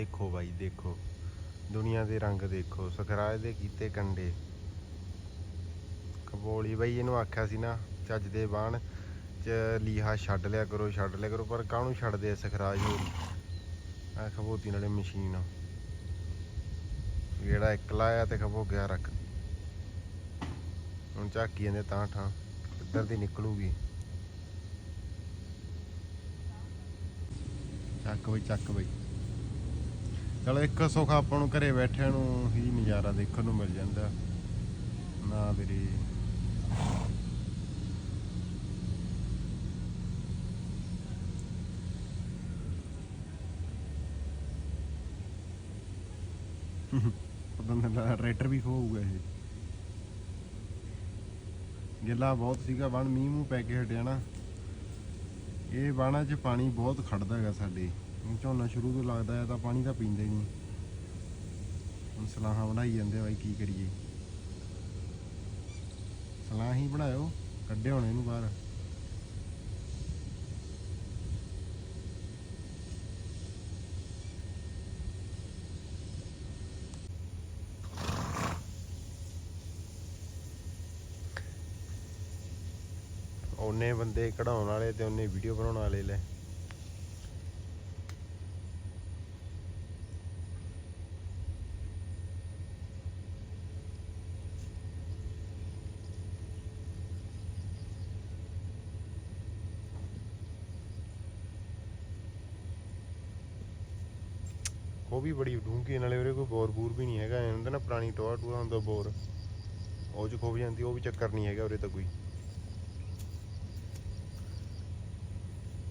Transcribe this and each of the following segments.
ਦੇਖੋ ਬਾਈ, ਦੇਖੋ। ਦੁਨੀਆ ਦੇ ਰੰਗ ਦੇਖੋ, ਸਖਰਾਜ ਦੇ ਕੀਤੇ ਕੰਡੇ। ਕਬੋਲੀ ਬਾਈ ਇਹਨੂੰ ਆਖਿਆ ਸੀ ਨਾ, ਚੱਜ ਦੇ ਬਾਣ ਚ ਲੀਹਾ ਛੱਡ ਲਿਆ ਕਰੋ, ਛੱਡ ਲਿਆ ਕਰੋ, ਪਰ ਕਾਹਨੂੰ ਛੱਡਦੇ ਆ ਸਖਰਾਜ ਹੋਰੀ? ਆ ਖਬੋਤੀ ਨਾਲੇ ਮਸ਼ੀਨ ਜਿਹੜਾ ਇੱਕ ਲਾਇਆ ਤੇ ਖਬੋ ਗਿਆ ਰੱਖ। ਹੁਣ ਝਾਕੀ ਜਾਂਦੇ ਤਾਂ ਠਾਂ ਇੱਧਰ ਦੀ ਨਿਕਲੂਗੀ? ਚੱਕ ਬਈ ਚੱਕ ਬਈ। ਚਲੋ ਇੱਕ ਸੁੱਖ ਆਪਾਂ ਨੂੰ ਘਰੇ ਬੈਠਿਆਂ ਨੂੰ ਹੀ ਨਜ਼ਾਰਾ ਦੇਖਣ ਨੂੰ ਮਿਲ ਜਾਂਦਾ। ਨਾ ਵੀਰੇ। ਪਤਾ ਨਹੀਂ ਲੱਗਦਾ ਵੀ ਖੋਊਗਾ ਇਹ। ਗਿੱਲਾ ਬਹੁਤ ਸੀਗਾ ਬਣ ਮੀਂਹ ਮੂੰਹ ਪੈ ਕੇ ਹਟਿਆ ਨਾ। ਇਹ ਬਾਣਾ 'ਚ ਪਾਣੀ ਬਹੁਤ ਖੜਦਾ ਹੈਗਾ ਸਾਡੇ। ਝੋਨਾ ਸ਼ੁਰੂ ਤੋਂ ਲੱਗਦਾ ਹੈ ਤਾਂ ਪਾਣੀ ਤਾਂ ਪੀਂਦੇ ਨਹੀਂ। ਹੁਣ ਸਲਾਹਾਂ ਬਣਾਈ ਜਾਂਦੇ ਬਾਈ ਕੀ ਕਰੀਏ। ਸਲਾਹ ਹੀ ਬਣਾਇਓ ਕੱਢਿਓ ਹੁਣ ਇਹਨੂੰ ਬਾਹਰ। ਉਹਨੇ ਬੰਦੇ ਕਢਾਉਣ ਵਾਲੇ ਤੇ ਉਹਨੇ ਵੀਡੀਓ ਬਣਾਉਣ ਵਾਲੇ ਲੈ। ਉਹ ਵੀ ਬੜੀ ਡੂੰਘੀ, ਨਾਲੇ ਉਹਦੇ ਕੋਈ ਬੋਰ ਬੂਰ ਵੀ ਨਹੀਂ ਹੈਗਾ, ਐਂ ਹੁੰਦਾ ਨਾ ਪੁਰਾਣੀ ਟੋਆ ਟੂਆ ਹੁੰਦਾ ਬੋਰ। ਉਹ ਚ ਖੋਬ ਜਾਂਦੀ, ਉਹ ਵੀ ਚੱਕਰ ਨਹੀਂ ਹੈਗਾ ਉਰੇ ਤਾਂ ਕੋਈ।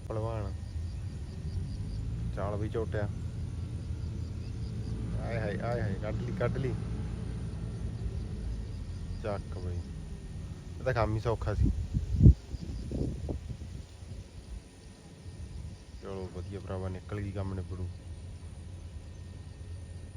ਭਲਵਾਨ। ਚਾਲ ਵੀ ਝੋਟਿਆ ਆਏ ਹਾਏ ਆਏ ਹਾਏ, ਕੱਢ ਲਈ ਕੱਢ ਲਈ। ਚੱਕ ਬਈ। ਇਹ ਤਾਂ ਕੰਮ ਹੀ ਸੌਖਾ ਸੀ। ਚਲੋ ਵਧੀਆ ਭਰਾਵਾ, ਨਿਕਲ ਗਈ ਕੰਮ ਨਿਬੜੂ।